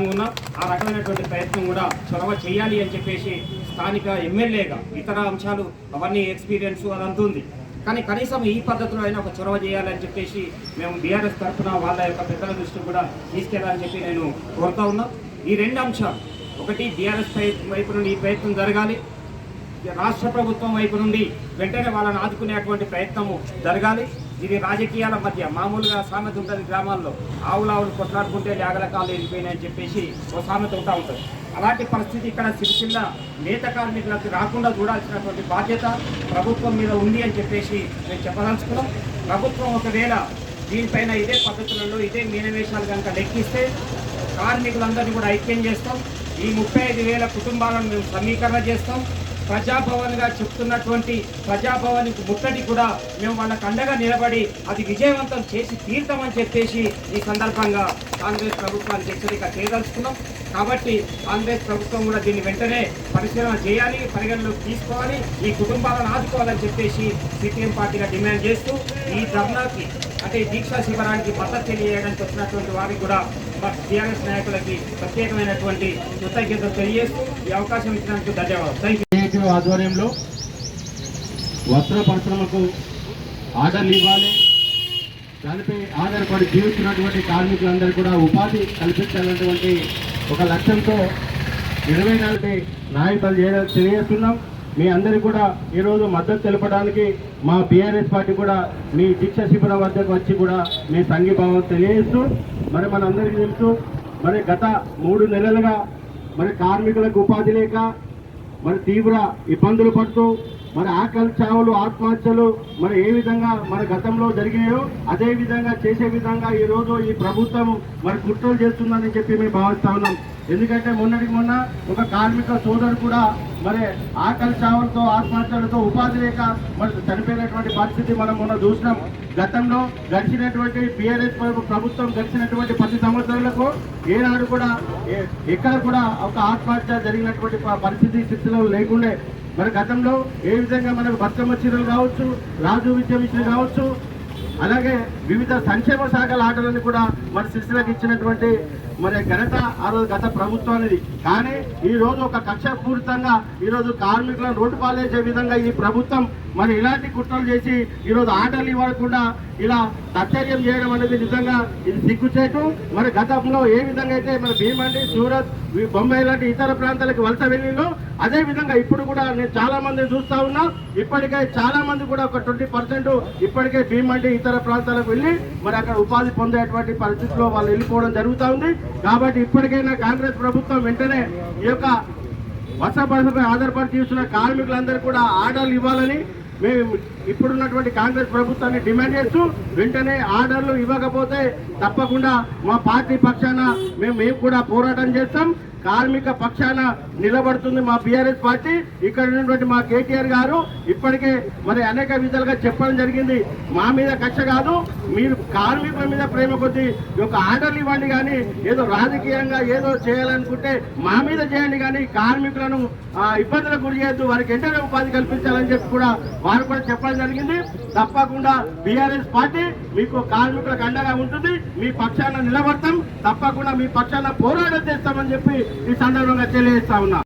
సిద్ధంగా ఆ రకమైనటువంటి ప్రయత్నం కూడా చొరవ చేయాలి అని చెప్పేసి స్థానిక ఎమ్మెల్యేగా ఇతర అంశాలు అవన్నీ ఎక్స్పీరియన్స్ అదంతా ఉంది. కానీ కనీసం ఈ పద్ధతిలో అయినా ఒక చొరవ చేయాలని చెప్పేసి మేము బీఆర్ఎస్ తరఫున వాళ్ళ యొక్క పెద్దల దృష్టి కూడా తీసుకెళ్ళాలని చెప్పి నేను కోరుతా ఉన్నా. ఈ రెండు అంశాలు ఒకటి బీఆర్ఎస్ వైపు నుండి ఈ ప్రయత్నం జరగాలి రాష్ట్ర ప్రభుత్వం వైపు నుండి వెంటనే వాళ్ళని ఆదుకునేటువంటి ప్రయత్నము జరగాలి. ఇది రాజకీయాల మధ్య మామూలుగా సామెత ఉంటుంది గ్రామాల్లో. ఆవులు ఆవులు కొట్లాడుకుంటే లేగల వెళ్ళిపోయినాయని చెప్పేసి ఓ సామెత ఉంటా ఉంటుంది. అలాంటి పరిస్థితి ఇక్కడ సిరిసిల్ల నేత కార్మికులకు రాకుండా చూడాల్సినటువంటి బాధ్యత ప్రభుత్వం మీద ఉంది అని చెప్పేసి మేము చెప్పదలుచుకున్నాం. ప్రభుత్వం ఒకవేళ దీనిపైన ఇదే పద్ధతులలో ఇదే మీనవేశాలు కనుక లెక్కిస్తే కార్మికులందరినీ కూడా ఐక్యం చేస్తాం. ఈ ముప్పై ఐదు వేల కుటుంబాలను మేము సమీకరణ చేస్తాం. ప్రజాభవన్గా చెప్తున్నటువంటి ప్రజాభవన్ ముట్టడి కూడా మేము వాళ్ళకు అండగా నిలబడి అది విజయవంతం చేసి తీర్థమని చెప్పేసి ఈ సందర్భంగా కాంగ్రెస్ ప్రభుత్వానికి హెచ్చరిక చేయదలుచుకున్నాం. కాబట్టి కాంగ్రెస్ ప్రభుత్వం కూడా దీన్ని వెంటనే పరిశీలన చేయాలి పరిగణలోకి తీసుకోవాలి ఈ కుటుంబాలను ఆదుకోవాలని చెప్పేసి సిపిఎం పార్టీగా డిమాండ్ చేస్తూ ఈ ధర్నాకి అంటే దీక్షా శిబిరానికి మద్దతు తెలియజేయడానికి వచ్చినటువంటి వారికి కూడా మా టీఆర్ఎస్ నాయకులకి ప్రత్యేకమైనటువంటి కృతజ్ఞతలు తెలియజేస్తూ ఈ అవకాశం ఇచ్చినందుకు ధన్యవాదాలు. థ్యాంక్ యూ ఆధ్వర్యంలో వస్త్ర పరిశ్రమకు ఆర్డర్లు ఇవ్వాలి. దానిపై ఆధారపడి జీవిస్తున్నటువంటి కార్మికులందరూ కూడా ఉపాధి కల్పించాలన్నటువంటి ఒక లక్ష్యంతో ఇరవై నాలుగు నాయకులు చేయడం తెలియజేస్తున్నాం. మీ అందరికీ కూడా ఈరోజు మద్దతు తెలపడానికి మా బీఆర్ఎస్ పార్టీ కూడా మీ దీక్ష శిబిరం వద్దకు వచ్చి కూడా మీ సంఘీభావం తెలియజేస్తూ మరి మనందరికీ తెలుసు మరి గత మూడు నెలలుగా మరి కార్మికులకు ఉపాధి లేక మరి తీవ్ర ఇబ్బందులు పడుతూ మరి ఆకలి చావులు ఆత్మహత్యలు మరి ఏ విధంగా మన గతంలో జరిగాయో అదే విధంగా చేసే విధంగా ఈ రోజు ఈ ప్రభుత్వం మరి కుట్రలు చేస్తుందని చెప్పి మేము భావిస్తా ఉన్నాం. ఎందుకంటే మొన్నటికి మొన్న ఒక కార్మిక సోదరు కూడా మరి ఆకలి చావులతో ఆత్మహత్యలతో ఉపాధి లేక మరి చనిపోయినటువంటి పరిస్థితి మనం మొన్న చూసినాం. గతంలో గడిచినటువంటి బీఆర్ఎస్ ప్రభుత్వం గడిచినటువంటి పది సంవత్సరాలకు ఏనాడు కూడా ఎక్కడ కూడా ఒక ఆత్మహత్య జరిగినటువంటి పరిస్థితి స్థితిలో లేకుండే మరి గతంలో ఏ విధంగా మనకు బతుకమ్మ చీరలు కావచ్చు రాజు విద్య విషయం కావచ్చు అలాగే వివిధ సంక్షేమ శాఖల ఆటలను కూడా మన శిశులకు ఇచ్చినటువంటి మరి ఘనత ఆ రోజు గత ప్రభుత్వానికి కానీ ఈ రోజు ఒక కక్షపూరితంగా ఈరోజు రోజు కార్మికులను రోడ్డు పాలేసే విధంగా ఈ ప్రభుత్వం మరి ఇలాంటి కుట్రలు చేసి ఈరోజు ఆటలు ఇవ్వకుండా ఇలా తచ్చర్యం చేయడం అనేది నిజంగా ఇది సిగ్గుచేటు మరి గతంలో ఏ విధంగా అయితే మన భీమండి సూరత్ బొంబాయి లాంటి ఇతర ప్రాంతాలకు వలస వెళ్ళిందో అదే విధంగా ఇప్పుడు కూడా నేను చాలా మందిని చూస్తా ఉన్నా. ఇప్పటికే చాలా మంది కూడా ఒక ట్వంటీ పర్సెంట్ ఇప్పటికే భీమండి ఇతర ప్రాంతాలకు వెళ్ళి మరి అక్కడ ఉపాధి పొందేటువంటి పరిస్థితిలో వాళ్ళు వెళ్ళిపోవడం జరుగుతూ ఉంది. కాబట్టి ఇప్పటికైనా కాంగ్రెస్ ప్రభుత్వం వెంటనే ఈ యొక్క వర్షపరసపై ఆధారపడి చూస్తున్న కార్మికులందరూ కూడా ఆర్డర్లు ఇవ్వాలని మేము ఇప్పుడున్నటువంటి కాంగ్రెస్ ప్రభుత్వాన్ని డిమాండ్ చేస్తూ వెంటనే ఆర్డర్లు ఇవ్వకపోతే తప్పకుండా మా పార్టీ పక్షాన మేము మేము కూడా పోరాటం చేస్తాం. కార్మిక పక్షాన నిలబడుతుంది మా బీఆర్ఎస్ పార్టీ. ఇక్కడ ఉన్నటువంటి మా కేటీఆర్ గారు ఇప్పటికే మరి అనేక విధాలుగా చెప్పడం జరిగింది. మా మీద కక్ష కాదు మీరు కార్మికుల మీద ప్రేమ కొద్దీ ఒక యొక్క ఆర్డర్లు ఇవ్వండి కానీ ఏదో రాజకీయంగా ఏదో చేయాలనుకుంటే మా మీద చేయండి కానీ కార్మికులను ఇబ్బందులకు గురి చేయొద్దు. వారికి ఎంటనే ఉపాధి కల్పించాలని చెప్పి కూడా వారు కూడా చెప్పడం జరిగింది. తప్పకుండా బీఆర్ఎస్ పార్టీ మీకు కార్మికులకు అండగా ఉంటుంది. మీ పక్షాన నిలబడతాం. తప్పకుండా మీ పక్షాన పోరాటం చేస్తామని చెప్పి ఈ సందర్భంగా తెలియజేస్తా ఉన్నా.